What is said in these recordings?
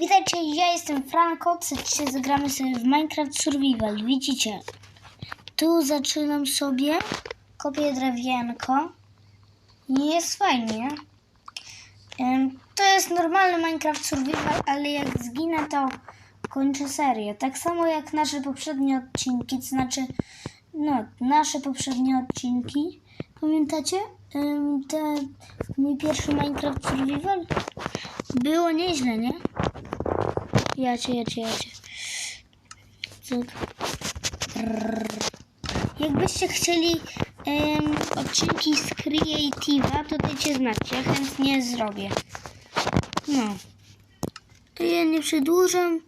Witajcie, ja jestem Franko, dzisiaj zagramy sobie w Minecraft Survival. Widzicie, tu zaczynam sobie, kopię drewienko i jest fajnie. To jest normalny Minecraft Survival, ale jak zginę, to kończę serię. Tak samo jak nasze poprzednie odcinki, to znaczy, no, nasze poprzednie odcinki. Pamiętacie? Em, Te, mój pierwszy Minecraft Survival? Było nieźle, nie? Jacie, jacie, jacie. Cyk. Jakbyście chcieli odcinki z Creative'a, to dajcie znać, ja chętnie zrobię. No. To ja nie przedłużam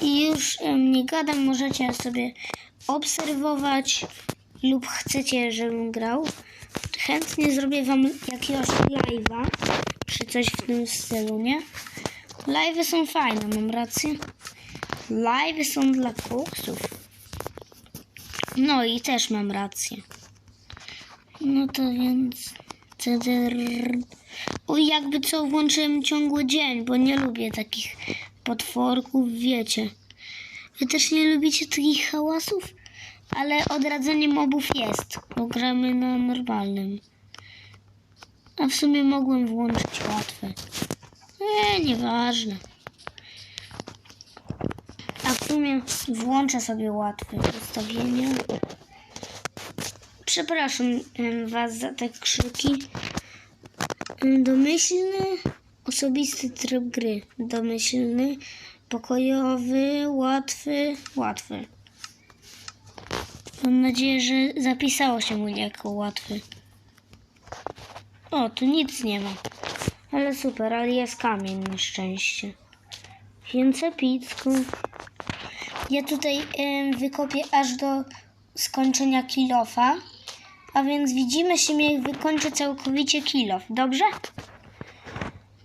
i już nie gadam, możecie sobie obserwować lub chcecie, żebym grał. Chętnie zrobię wam jakiegoś live'a, czy coś w tym stylu, nie? Live'y są fajne, mam rację. Live'y są dla koksów. No i też mam rację. No to więc... O, jakby co, włączyłem ciągły dzień, bo nie lubię takich potworków, wiecie. Wy też nie lubicie takich hałasów? Ale odradzenie mobów jest, bo gramy na normalnym. A w sumie mogłem włączyć łatwe. Eee, nieważne. A w sumie włączę sobie łatwe ustawienia. Przepraszam Was za te krzyki. Domyślny, osobisty tryb gry. Domyślny, pokojowy, łatwy, łatwy. Mam nadzieję, że zapisało się mu jako łatwy. O, tu nic nie ma. Ale super, ale jest kamień na szczęście. Więc epicku. Ja tutaj em, wykopię aż do skończenia kilofa. A więc widzimy się, jak wykończę całkowicie kilof. Dobrze?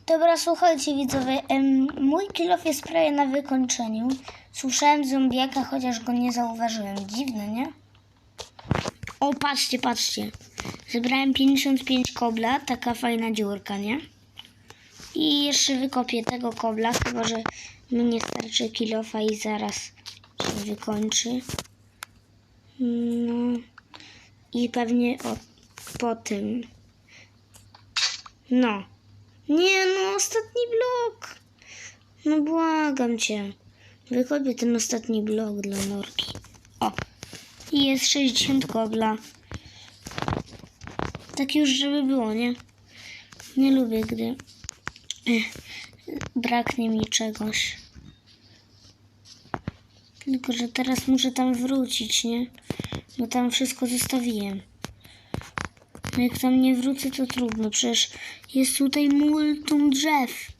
Dobra, słuchajcie widzowie. Em, mój kilof jest prawie na wykończeniu. Słyszałem zombiaka, chociaż go nie zauważyłem. Dziwne, nie? O, patrzcie, patrzcie. Zebrałem 55 kobla, taka fajna dziurka, nie? I jeszcze wykopię tego kobla, chyba że mi nie starczy kilofa i zaraz się wykończy. No. I pewnie o, po tym. No. Nie, no, ostatni blok. No błagam cię. Wykopię ten ostatni blok dla norki. O. I jest 60 kobla. Tak już, żeby było, nie? Nie lubię, gdy braknie mi czegoś. Tylko, że teraz muszę tam wrócić, nie? Bo tam wszystko zostawiłem. No jak tam nie wrócę, to trudno. Przecież jest tutaj multum drzew.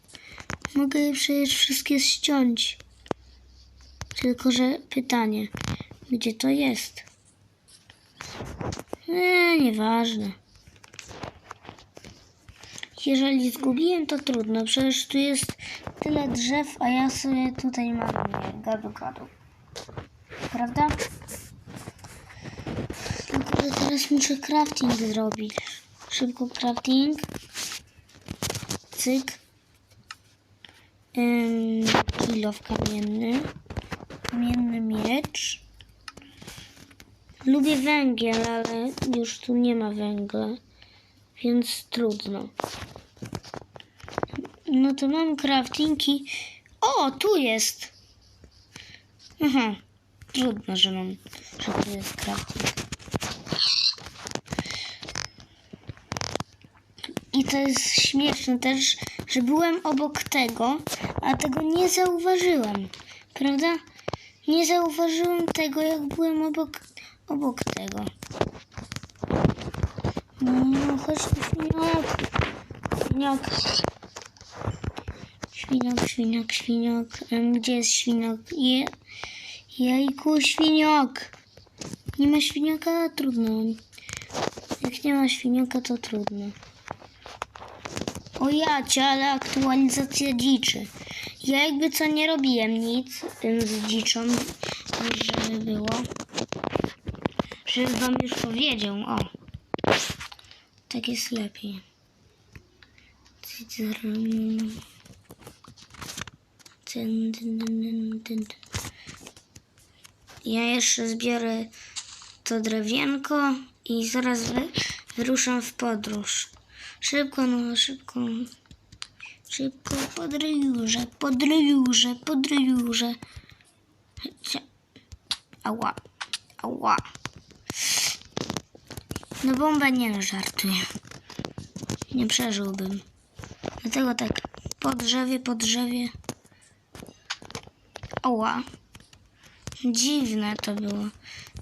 Mogę je przecież wszystkie ściąć. Tylko, że pytanie, gdzie to jest? Eee, nieważne. Jeżeli zgubiłem, to trudno. Przecież tu jest tyle drzew, a ja sobie tutaj. Gadu, gadu. Prawda? Tylko, że teraz muszę crafting zrobić. Szybko crafting. Cyk. Ym, kilof kamienny. Kamienny miecz. Lubię węgiel, ale już tu nie ma węgla. Więc trudno. No to mam craftingi. O, tu jest. Aha. Trudno, że mam, że tu jest crafting. I to jest śmieszne też, że byłem obok tego, a tego nie zauważyłem. Prawda? Nie zauważyłem tego, jak byłem obok, obok tego. No, chodź tu, świniak. Świniak. Świniak, świniak. Em, Gdzie jest świniak? Je... Jajku, świniak. Nie ma świniaka? Trudno. Jak nie ma świniaka, to trudno. O jacie, ale aktualizacja dziczy. Ja jakby co nie robiłem nic z dziczą, żeby było. Żebym wam już powiedział, o. Tak jest lepiej. Cyk. Dyn, dyn, dyn, dyn. Ja jeszcze zbiorę to drewienko i zaraz wy, wyruszam w podróż. Szybko, no szybko. Szybko podryjurze, podryjurze, podryjurze. Ała, ała. No bomba nie no, żartuję. Nie przeżyłbym. Dlatego tak po drzewie, po drzewie. Ała. Dziwne to było.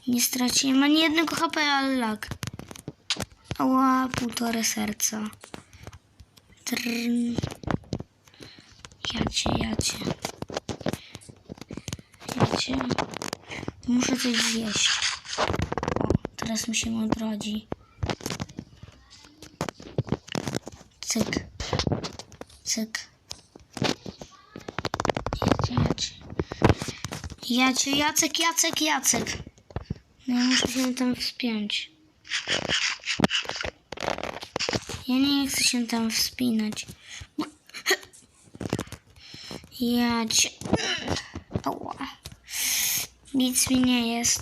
Nie straciłem ani jednego HP, ale lag. Ała, półtore serca. Trn. Jacie, jacie. Jacie. Muszę coś zjeść. O, teraz mi się odrodzi. Cyk. Cyk. Jacie, jacie. Jacie, Jacek, Jacek, Jacek. No ja muszę się tam wspiąć. Ja nie chcę się tam wspinać. Bo- Ja cię... Ała. Nic mi nie jest.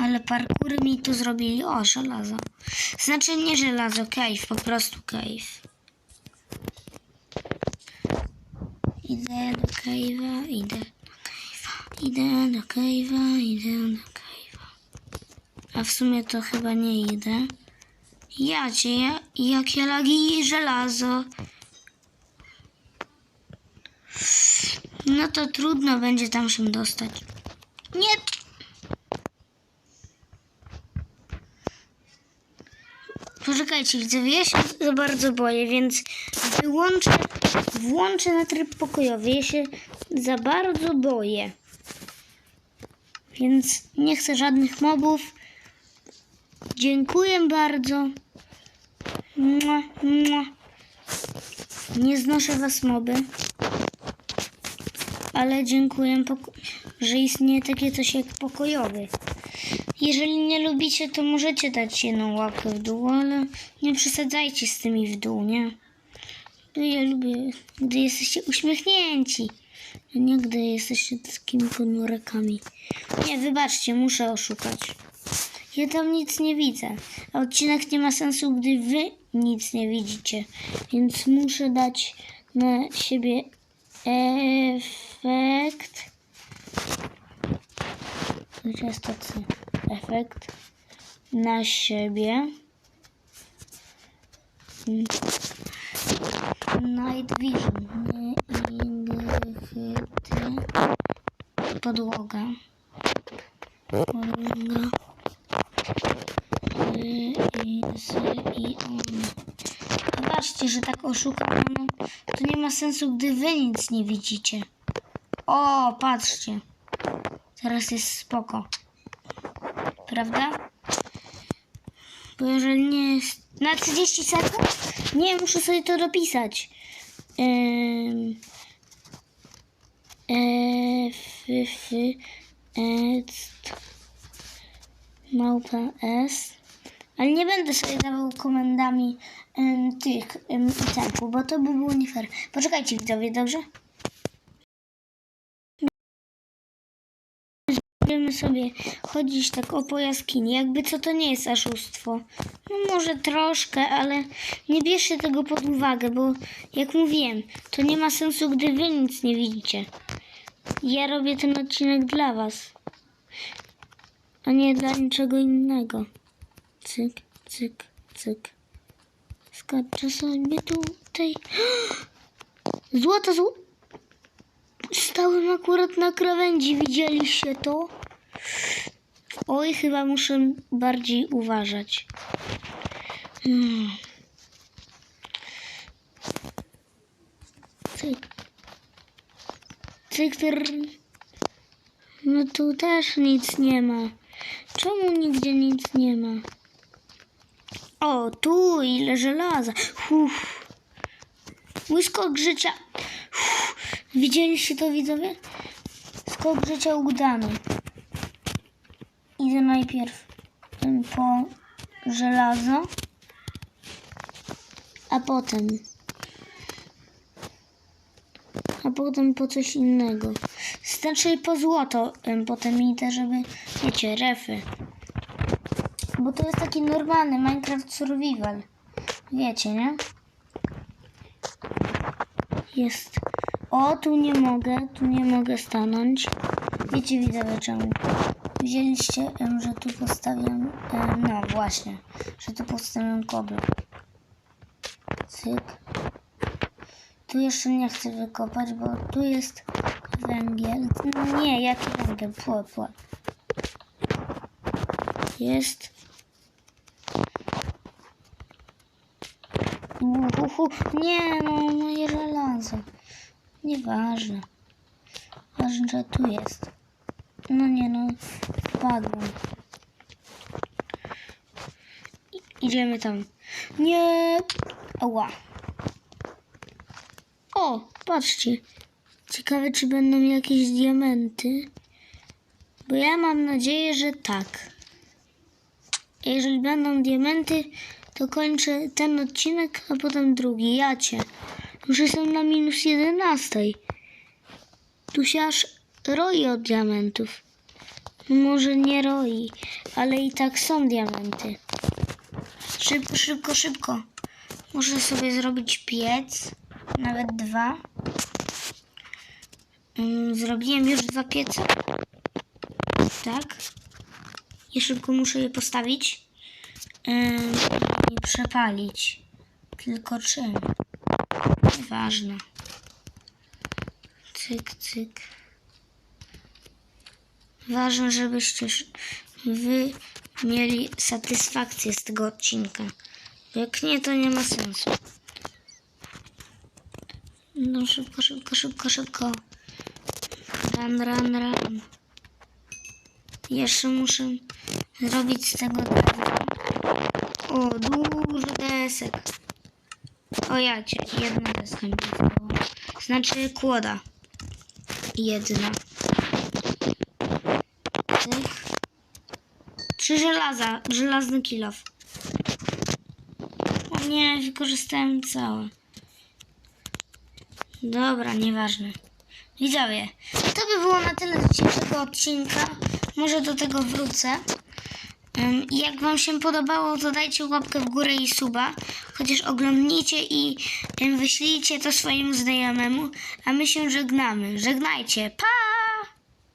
Ale parkury mi tu zrobili. O, żelazo. Znaczy nie żelazo, cave, po prostu cave. Idę do cave'a, idę do cave'a, idę do cave'a, idę do cave'a. A w sumie to chyba nie idę. Jacie, ja, jakie lagi żelazo. No to trudno będzie tam się dostać. Nie. Poczekajcie, widzowie, ja się za bardzo boję, więc wyłączę, włączę na tryb pokojowy. Ja się za bardzo boję. Więc nie chcę żadnych mobów. Dziękuję bardzo. Mua, mua. Nie znoszę was moby. Ale dziękuję, że istnieje takie coś jak pokojowy. Jeżeli nie lubicie, to możecie dać jedną łapkę w dół, ale nie przesadzajcie z tymi w dół, nie? Ja lubię, gdy jesteście uśmiechnięci, a nie gdy jesteście takimi ponurekami. Nie, wybaczcie, muszę oszukać. Ja tam nic nie widzę. A odcinek nie ma sensu, gdy wy nic nie widzicie. Więc muszę dać na siebie efekt. Jest to C? Efekt na siebie. Night Vision. Indychty. Podłoga. Podłoga. Y, i, z, i on. Zobaczcie, że tak oszukano. To nie ma sensu, gdy wy nic nie widzicie. O, patrzcie. Teraz jest spoko. Prawda? Bo jeżeli nie jest... Na 30 sekund? Nie, muszę sobie to dopisać. E, f, f, e, małpa S. Ale nie będę sobie dawał komendami em, tych um, itemów, bo to by było nie fair. Poczekajcie widzowie, dobrze? Będziemy sobie chodzić tak o po jaskini, jakby co to nie jest oszustwo. No może troszkę, ale nie bierzcie tego pod uwagę, bo jak mówiłem, to nie ma sensu, gdy wy nic nie widzicie. Ja robię ten odcinek dla was, a nie dla niczego innego. Cyk, cyk, cyk. Skaczę sobie tutaj. Złoto, złoto. Stałem akurat na krawędzi, widzieliście to? Oj, chyba muszę bardziej uważać. Hmm. Cyk. Cyk. No tu też nic nie ma. Czemu nigdzie nic nie ma? O, tu ile żelaza. Uff. Mój skok życia. Uff. Widzieliście to widzowie? Skok życia udany. Idę najpierw po żelazo, a potem a potem po coś innego. Znaczy po złoto em, potem idę, żeby, wiecie, refy. Bo to jest taki normalny Minecraft Survival. Wiecie, nie? Jest. O, tu nie mogę, tu nie mogę stanąć. Wiecie, widzowie, czemu? Widzieliście, że tu postawiam, no właśnie, że tu postawiam kobry. Cyk. Tu jeszcze nie chcę wykopać, bo tu jest węgiel. No nie, jaki węgiel? Płe, płe. Jest. Uhuhu. Nie, no, moje żelazo. Nieważne. Ważne, że tu jest. No nie, no, wpadłem. I- Idziemy tam. Nie. Ała. O, patrzcie. Ciekawe, czy będą jakieś diamenty. Bo ja mam nadzieję, że tak. Jeżeli będą diamenty, to kończę ten odcinek, a potem drugi. Jacie. Już jestem na minus 11. Tu się aż roi od diamentów. Może nie roi, ale i tak są diamenty. Szybko, szybko, szybko. Muszę sobie zrobić piec. Nawet dwa. Mm, Zrobiłem już dwa piece. Tak. I szybko muszę je postawić. I przepalić. Tylko czym? Nieważne. Cyk, cyk. Ważne, żebyście wy mieli satysfakcję z tego odcinka. Jak nie, to nie ma sensu. No szybko, szybko, szybko, szybko. Run, run, run. Jeszcze muszę zrobić z tego drewno. O, dużo desek. O jacie, jedna deska mi została. Znaczy kłoda. Jedna. Tych. Trzy żelaza, żelazny kilof. O nie, wykorzystałem całe. Dobra, nieważne. Widzowie, to by było na tyle z dzisiejszego odcinka. Może do tego wrócę. I Jak Wam się podobało, to dajcie łapkę w górę i suba. Chociaż oglądnijcie i wyślijcie to swojemu znajomemu. A my się żegnamy. Żegnajcie. Pa!